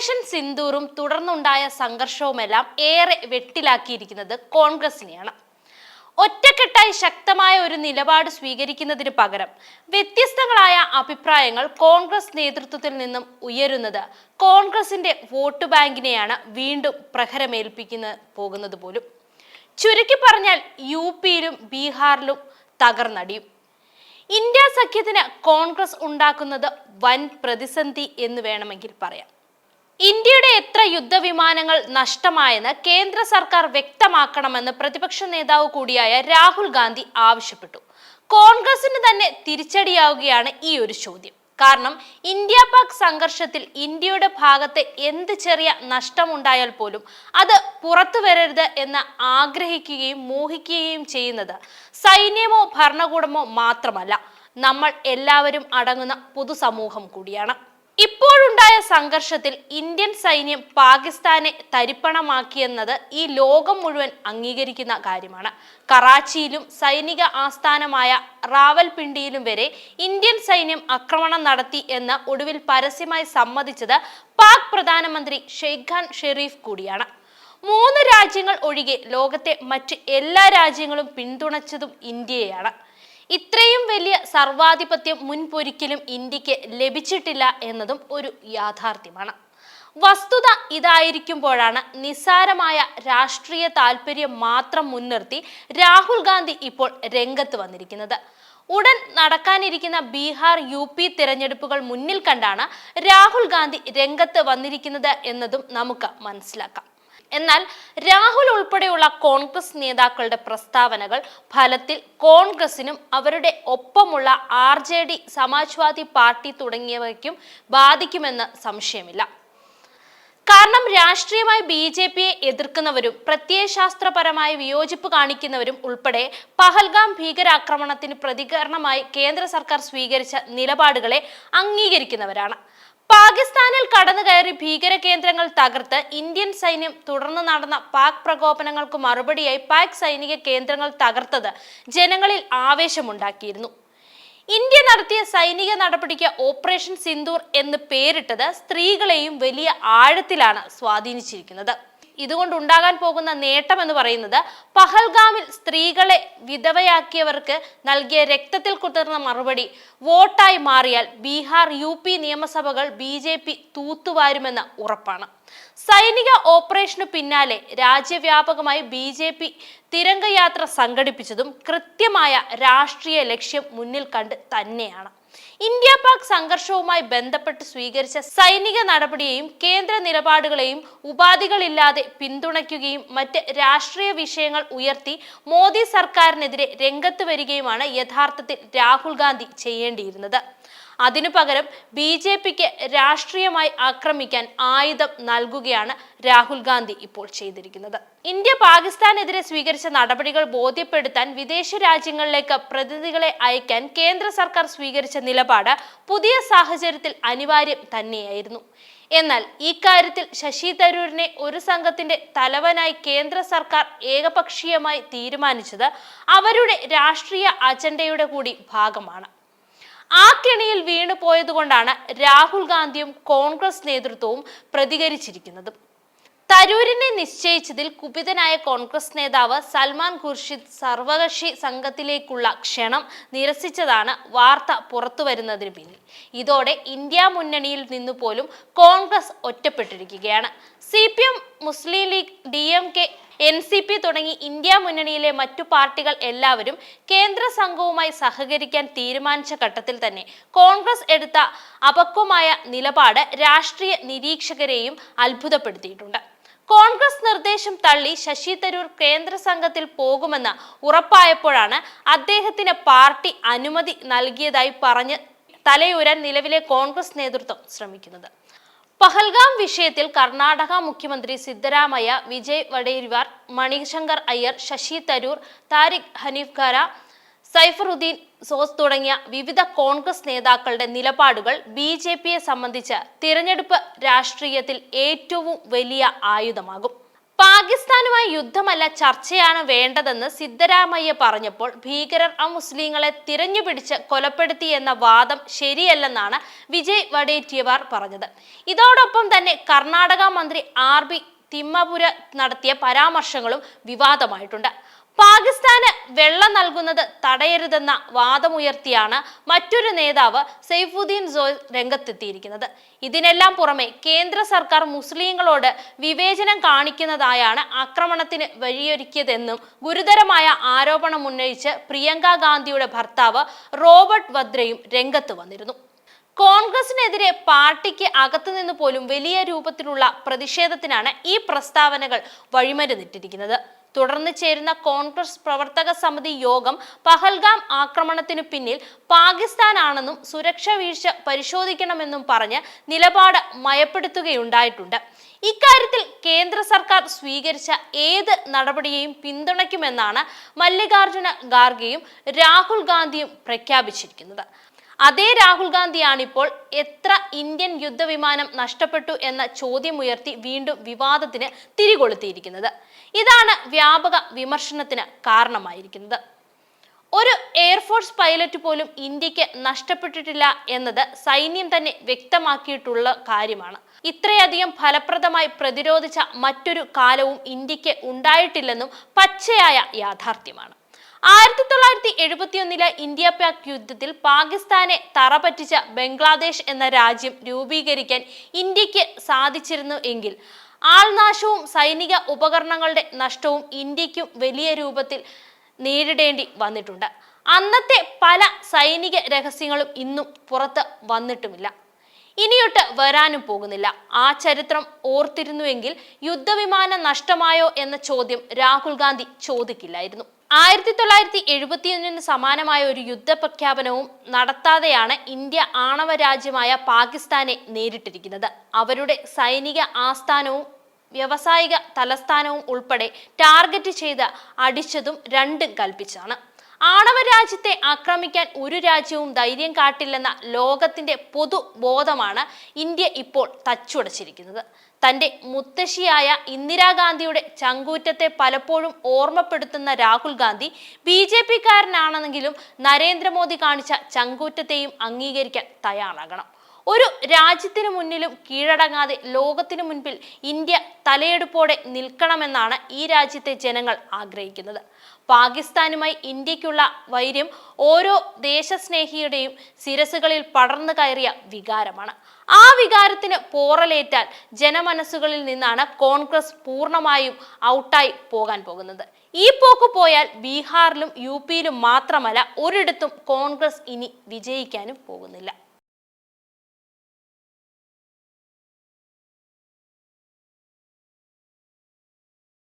Operation സിന്ദൂറും തുടർന്നുണ്ടായ സംഘർഷവുമെല്ലാം ഏറെ വെട്ടിലാക്കിയിരിക്കുന്നത് കോൺഗ്രസിനെയാണ്. ഒറ്റക്കെട്ടായി ശക്തമായ ഒരു നിലപാട് സ്വീകരിക്കുന്നതിന് പകരം വ്യത്യസ്തങ്ങളായ അഭിപ്രായങ്ങൾ കോൺഗ്രസ് നേതൃത്വത്തിൽ നിന്നും ഉയരുന്നത് കോൺഗ്രസിന്റെ വോട്ട് ബാങ്കിനെയാണ് വീണ്ടും പ്രഹരമേൽപ്പിക്കുന്ന പോകുന്നത് പോലും. ചുരുക്കി പറഞ്ഞാൽ യു പിയിലും ബീഹാറിലും തകർന്നടിയും. ഇന്ത്യ സഖ്യത്തിന് കോൺഗ്രസ് ഉണ്ടാക്കുന്നത് വൻ പ്രതിസന്ധി എന്ന് വേണമെങ്കിൽ പറയാം. ഇന്ത്യയുടെ എത്ര യുദ്ധവിമാനങ്ങൾ നഷ്ടമായെന്ന് കേന്ദ്ര സർക്കാർ വ്യക്തമാക്കണമെന്ന് പ്രതിപക്ഷ നേതാവ് കൂടിയായ രാഹുൽ ഗാന്ധി ആവശ്യപ്പെട്ടു. കോൺഗ്രസിന് തന്നെ തിരിച്ചടിയാവുകയാണ് ഈ ഒരു ചോദ്യം. കാരണം ഇന്ത്യ പാക് സംഘർഷത്തിൽ ഇന്ത്യയുടെ ഭാഗത്ത് എന്ത് ചെറിയ നഷ്ടമുണ്ടായാൽ പോലും അത് പുറത്തു വരരുത് എന്ന് ആഗ്രഹിക്കുകയും മോഹിക്കുകയും ചെയ്യുന്നത് സൈന്യമോ ഭരണകൂടമോ മാത്രമല്ല. നമ്മൾ എല്ലാവരും അടങ്ങുന്ന പൊതുസമൂഹം കൂടിയാണ്. ഇപ്പോഴുണ്ടായ സംഘർഷത്തിൽ ഇന്ത്യൻ സൈന്യം പാകിസ്ഥാനെ തരിപ്പണമാക്കിയെന്നത് ഈ ലോകം മുഴുവൻ അംഗീകരിക്കുന്ന കാര്യമാണ്. കറാച്ചിയിലും സൈനിക ആസ്ഥാനമായ റാവൽപിണ്ടിയിലും വരെ ഇന്ത്യൻ സൈന്യം ആക്രമണം നടത്തി എന്ന് ഒടുവിൽ പരസ്യമായി സമ്മതിച്ചത് പാക് പ്രധാനമന്ത്രി ഷെയ്ഖ് ഖാൻ ഷെരീഫ് കൂടിയാണ്. മൂന്ന് രാജ്യങ്ങൾ ഒഴികെ ലോകത്തെ മറ്റ് എല്ലാ രാജ്യങ്ങളും പിന്തുണച്ചതും ഇന്ത്യയെയാണ്. ഇത്രയും വലിയ സർവാധിപത്യം മുൻപൊരിക്കലും ഇന്ത്യയ്ക്ക് ലഭിച്ചിട്ടില്ല എന്നതും ഒരു യാഥാർത്ഥ്യമാണ്. വസ്തുത ഇതായിരിക്കുമ്പോഴാണ് നിസ്സാരമായ രാഷ്ട്രീയ താല്പര്യം മാത്രം മുൻനിർത്തി രാഹുൽ ഗാന്ധി ഇപ്പോൾ രംഗത്ത് വന്നിരിക്കുന്നത്. ഉടൻ നടക്കാനിരിക്കുന്ന ബീഹാർ യു പി തിരഞ്ഞെടുപ്പുകൾ മുന്നിൽ കണ്ടാണ് രാഹുൽ ഗാന്ധി രംഗത്ത് വന്നിരിക്കുന്നത് എന്നതും നമുക്ക് മനസ്സിലാക്കാം. എന്നാൽ രാഹുൽ ഉൾപ്പെടെയുള്ള കോൺഗ്രസ് നേതാക്കളുടെ പ്രസ്താവനകൾ ഫലത്തിൽ കോൺഗ്രസിനും അവരുടെ ഒപ്പമുള്ള R J D Samajwadi party തുടങ്ങിയവയ്ക്കും ബാധിക്കുമെന്ന് സംശയമില്ല. കാരണം രാഷ്ട്രീയമായി ബി ജെ പിയെ എതിർക്കുന്നവരും പ്രത്യയശാസ്ത്രപരമായി വിയോജിപ്പ് കാണിക്കുന്നവരും ഉൾപ്പെടെ പഹൽഗാം ഭീകരാക്രമണത്തിന് പ്രതികരണമായി കേന്ദ്ര സർക്കാർ സ്വീകരിച്ച നിലപാടുകളെ അംഗീകരിക്കുന്നവരാണ്. പാകിസ്ഥാനിൽ കടന്നു കയറി ഭീകര കേന്ദ്രങ്ങൾ തകർത്ത് ഇന്ത്യൻ സൈന്യം തുടർന്ന് നടന്ന പാക് പ്രകോപനങ്ങൾക്ക് മറുപടിയായി പാക് സൈനിക കേന്ദ്രങ്ങൾ തകർത്തത് ജനങ്ങളിൽ ആവേശമുണ്ടാക്കിയിരുന്നു. ഇന്ത്യ നടത്തിയ സൈനിക നടപടിക്ക് ഓപ്പറേഷൻ സിന്ദൂർ എന്ന് പേരിട്ടത് സ്ത്രീകളെയും വലിയ ആഴത്തിലാണ് സ്വാധീനിച്ചിരിക്കുന്നത്. ഇതുകൊണ്ട് ഉണ്ടാകാൻ പോകുന്ന നേട്ടം എന്ന് പറയുന്നത് പഹൽഗാമിൽ സ്ത്രീകളെ വിധവയാക്കിയവർക്ക് നൽകിയ രക്തത്തിൽ കുതിർന്ന മറുപടി വോട്ടായി മാറിയാൽ ബീഹാർ യു പി നിയമസഭകൾ ബി ജെ പി തൂത്തുവാരുമെന്ന് ഉറപ്പാണ്. സൈനിക ഓപ്പറേഷനു പിന്നാലെ രാജ്യവ്യാപകമായി ബി ജെ പി തിരംഗയാത്ര സംഘടിപ്പിച്ചതും കൃത്യമായ രാഷ്ട്രീയ ലക്ഷ്യം മുന്നിൽ കണ്ട് തന്നെയാണ്. ഇന്ത്യ പാക് സംഘർഷവുമായി ബന്ധപ്പെട്ട് സ്വീകരിച്ച സൈനിക നടപടിയെയും കേന്ദ്ര നിലപാടുകളെയും ഉപാധികളില്ലാതെ പിന്തുണയ്ക്കുകയും മറ്റ് രാഷ്ട്രീയ വിഷയങ്ങൾ ഉയർത്തി മോദി സർക്കാരിനെതിരെ രംഗത്ത് വരികയുമാണ് യഥാർത്ഥത്തിൽ രാഹുൽ ഗാന്ധി ചെയ്യേണ്ടിയിരുന്നത്. അതിനു പകരം ബി ജെ പിക്ക് രാഷ്ട്രീയമായി ആക്രമിക്കാൻ ആയുധം നൽകുകയാണ് രാഹുൽ ഗാന്ധി ഇപ്പോൾ ചെയ്തിരിക്കുന്നത്. ഇന്ത്യ പാകിസ്ഥാനെതിരെ സ്വീകരിച്ച നടപടികൾ ബോധ്യപ്പെടുത്താൻ വിദേശ രാജ്യങ്ങളിലേക്ക് പ്രതിനിധികളെ അയക്കാൻ കേന്ദ്ര സർക്കാർ സ്വീകരിച്ച നിലപാട് പുതിയ സാഹചര്യത്തിൽ അനിവാര്യം തന്നെയായിരുന്നു. എന്നാൽ ഇക്കാര്യത്തിൽ കാര്യത്തിൽ ശശി തരൂരിനെ ഒരു സംഘത്തിന്റെ തലവനായി കേന്ദ്ര സർക്കാർ ഏകപക്ഷീയമായി തീരുമാനിച്ചത് അവരുടെ രാഷ്ട്രീയ അജണ്ടയുടെ കൂടി ഭാഗമാണ്. ആ കെണിയിൽ വീണു പോയതുകൊണ്ടാണ് രാഹുൽ ഗാന്ധിയും കോൺഗ്രസ് നേതൃത്വവും പ്രതികരിച്ചിരിക്കുന്നത്. തരൂരിനെ നിശ്ചയിച്ചതിൽ കുപിതനായ കോൺഗ്രസ് നേതാവ് സൽമാൻ ഖുർഷിദ് സർവകക്ഷി സംഘത്തിലേക്കുള്ള ക്ഷണം നിരസിച്ചതാണ് വാർത്ത പുറത്തു വരുന്നതിന് പിന്നിൽ. ഇതോടെ ഇന്ത്യ മുന്നണിയിൽ നിന്നു പോലും Congress ഒറ്റപ്പെട്ടിരിക്കുകയാണ്. C Muslim League D N C P തുടങ്ങി ഇന്ത്യ മുന്നണിയിലെ മറ്റു പാർട്ടികൾ എല്ലാവരും കേന്ദ്ര സംഘവുമായി സഹകരിക്കാൻ തീരുമാനിച്ച ഘട്ടത്തിൽ തന്നെ കോൺഗ്രസ് എടുത്ത അപക്വമായ നിലപാട് രാഷ്ട്രീയ നിരീക്ഷകരെയും അത്ഭുതപ്പെടുത്തിയിട്ടുണ്ട്. കോൺഗ്രസ് നിർദ്ദേശം തള്ളി ശശി തരൂർ കേന്ദ്ര സംഘത്തിൽ പോകുമെന്ന് ഉറപ്പായപ്പോഴാണ് അദ്ദേഹത്തിന് പാർട്ടി അനുമതി നൽകിയതായി പറഞ്ഞ് തലയൂരാൻ നിലവിലെ കോൺഗ്രസ് നേതൃത്വം ശ്രമിക്കുന്നത്. പഹൽഗാം വിഷയത്തിൽ കർണാടക മുഖ്യമന്ത്രി സിദ്ധരാമയ്യ വിജയ് വഡേരിവാർ മണിശങ്കർ അയ്യർ ശശി തരൂർ താരിഖ് ഹനീഫ് ഖാര സൈഫറുദ്ദീൻ സോസ് തുടങ്ങിയ വിവിധ കോൺഗ്രസ് നേതാക്കളുടെ നിലപാടുകൾ ബി ജെ പിയെ സംബന്ധിച്ച് തിരഞ്ഞെടുപ്പ് രാഷ്ട്രീയത്തിൽ ഏറ്റവും വലിയ ആയുധമാകും. പാകിസ്ഥാനുമായി യുദ്ധമല്ല ചർച്ചയാണ് വേണ്ടതെന്ന് സിദ്ധരാമയ്യ പറഞ്ഞപ്പോൾ ഭീകരർ ആ മുസ്ലിങ്ങളെ തിരഞ്ഞുപിടിച്ച് കൊലപ്പെടുത്തി എന്ന വാദം ശരിയല്ലെന്നാണ് വിജയ് വഡേറ്റിയവാർ പറഞ്ഞത്. ഇതോടൊപ്പം തന്നെ കർണാടക മന്ത്രി ആർ ബി തിമ്മപുര നടത്തിയ പരാമർശങ്ങളും വിവാദമായിട്ടുണ്ട്. പാകിസ്ഥാന് വെള്ളം നൽകുന്നത് തടയരുതെന്ന വാദമുയർത്തിയാണ് മറ്റൊരു നേതാവ് സെയ്ഫുദ്ദീൻ സോയ് രംഗത്തെത്തിയിരിക്കുന്നത്. ഇതിനെല്ലാം പുറമെ കേന്ദ്ര സർക്കാർ മുസ്ലിങ്ങളോട് വിവേചനം കാണിക്കുന്നതായാണ് ആക്രമണത്തിന് വഴിയൊരുക്കിയതെന്നും ഗുരുതരമായ ആരോപണം ഉന്നയിച്ച് പ്രിയങ്ക ഗാന്ധിയുടെ ഭർത്താവ് റോബർട്ട് വദ്രയും രംഗത്ത് വന്നിരുന്നു. കോൺഗ്രസിനെതിരെ പാർട്ടിക്ക് അകത്തുനിന്ന് പോലും വലിയ രൂപത്തിലുള്ള പ്രതിഷേധത്തിനാണ് ഈ പ്രസ്താവനകൾ വഴിമരുന്നിട്ടിരിക്കുന്നത്. തുടർന്ന് ചേരുന്ന കോൺഗ്രസ് പ്രവർത്തക സമിതി യോഗം പഹൽഗാം ആക്രമണത്തിനു പിന്നിൽ പാകിസ്ഥാനാണെന്നും സുരക്ഷ വീഴ്ച പരിശോധിക്കണമെന്നും പറഞ്ഞ് നിലപാട് മയപ്പെടുത്തുകയുണ്ടായിട്ടുണ്ട്. ഇക്കാര്യത്തിൽ കേന്ദ്ര സർക്കാർ സ്വീകരിച്ച ഏത് നടപടിയെയും പിന്തുണയ്ക്കുമെന്നാണ് മല്ലികാർജുന ഖാർഗെയും രാഹുൽ ഗാന്ധിയും പ്രഖ്യാപിച്ചിരിക്കുന്നത്. അതേ രാഹുൽ ഗാന്ധിയാണ് ഇപ്പോൾ എത്ര ഇന്ത്യൻ യുദ്ധവിമാനം നഷ്ടപ്പെട്ടു എന്ന ചോദ്യമുയർത്തി വീണ്ടും വിവാദത്തിന് തിരികൊളുത്തിയിരിക്കുന്നത്. ഇതാണ് വ്യാപക വിമർശനത്തിന് കാരണമായിരിക്കുന്നത്. ഒരു എയർഫോഴ്സ് പൈലറ്റ് പോലും ഇന്ത്യയ്ക്ക് നഷ്ടപ്പെട്ടിട്ടില്ല എന്നത് സൈന്യം തന്നെ വ്യക്തമാക്കിയിട്ടുള്ള കാര്യമാണ്. ഇത്രയധികം ഫലപ്രദമായി പ്രതിരോധിച്ച മറ്റൊരു കാലവും ഇന്ത്യയ്ക്ക് ഉണ്ടായിട്ടില്ലെന്നും പച്ചയായ യാഥാർത്ഥ്യമാണ്. ആയിരത്തി തൊള്ളായിരത്തി എഴുപത്തിയൊന്നിലെ ഇന്ത്യ പാക് യുദ്ധത്തിൽ പാകിസ്ഥാനെ തറപറ്റിച്ച ബംഗ്ലാദേശ് എന്ന രാജ്യം രൂപീകരിക്കാൻ ഇന്ത്യയ്ക്ക് സാധിച്ചിരുന്നു എങ്കിൽ ആൾനാശവും സൈനിക ഉപകരണങ്ങളുടെ നഷ്ടവും ഇന്ത്യക്കും വലിയ രൂപത്തിൽ നേരിടേണ്ടി വന്നിട്ടുണ്ട്. അന്നത്തെ പല സൈനിക രഹസ്യങ്ങളും ഇന്നും പുറത്ത് വന്നിട്ടുമില്ല. ഇനിയൊട്ട് വരാനും പോകുന്നില്ല. ആ ചരിത്രം ഓർത്തിരുന്നുവെങ്കിൽ യുദ്ധവിമാനം നഷ്ടമായോ എന്ന ചോദ്യം രാഹുൽ ഗാന്ധി ചോദിക്കില്ലായിരുന്നു. ആയിരത്തി തൊള്ളായിരത്തി എഴുപത്തിയൊന്നിന് സമാനമായ ഒരു യുദ്ധപ്രഖ്യാപനവും നടത്താതെയാണ് ഇന്ത്യ ആണവ രാജ്യമായ പാകിസ്ഥാനെ നേരിട്ടിരിക്കുന്നത്. അവരുടെ സൈനിക ആസ്ഥാനവും വ്യവസായിക തലസ്ഥാനവും ഉൾപ്പെടെ ടാർഗറ്റ് ചെയ്ത് അടിച്ചതും രണ്ടും കൽപ്പിച്ചാണ്. ആണവ രാജ്യത്തെ ആക്രമിക്കാൻ ഒരു രാജ്യവും ധൈര്യം കാട്ടില്ലെന്ന ലോകത്തിന്റെ പൊതുബോധമാണ് ഇന്ത്യ ഇപ്പോൾ തച്ചുടച്ചിരിക്കുന്നത്. തന്റെ മുത്തശ്ശിയായ ഇന്ദിരാഗാന്ധിയുടെ ചങ്കൂറ്റത്തെ പലപ്പോഴും ഓർമ്മപ്പെടുത്തുന്ന രാഹുൽ ഗാന്ധി ബി ജെ പിക്കാരനാണെങ്കിലും നരേന്ദ്രമോദി കാണിച്ച ചങ്കൂറ്റത്തെയും അംഗീകരിക്കാൻ തയ്യാറാകണം. ഒരു രാജ്യത്തിന് മുന്നിലും കീഴടങ്ങാതെ ലോകത്തിനു മുൻപിൽ ഇന്ത്യ തലയെടുപ്പോടെ നിൽക്കണമെന്നാണ് ഈ രാജ്യത്തെ ജനങ്ങൾ ആഗ്രഹിക്കുന്നത്. പാകിസ്ഥാനുമായി ഇന്ത്യക്കുള്ള വൈര്യം ഓരോ ദേശസ്നേഹിയുടെയും സിരസുകളിൽ പടർന്നു കയറിയ വികാരമാണ്. ആ വികാരത്തിന് പോറലേറ്റാൽ ജനമനസ്സുകളിൽ നിന്നാണ് കോൺഗ്രസ് പൂർണമായും ഔട്ടായി പോകാൻ പോകുന്നത്. ഈ പോക്ക് പോയാൽ ബീഹാറിലും യു പിയിലും മാത്രമല്ല ഒരിടത്തും കോൺഗ്രസ് ഇനി വിജയിക്കാനും പോകുന്നില്ല.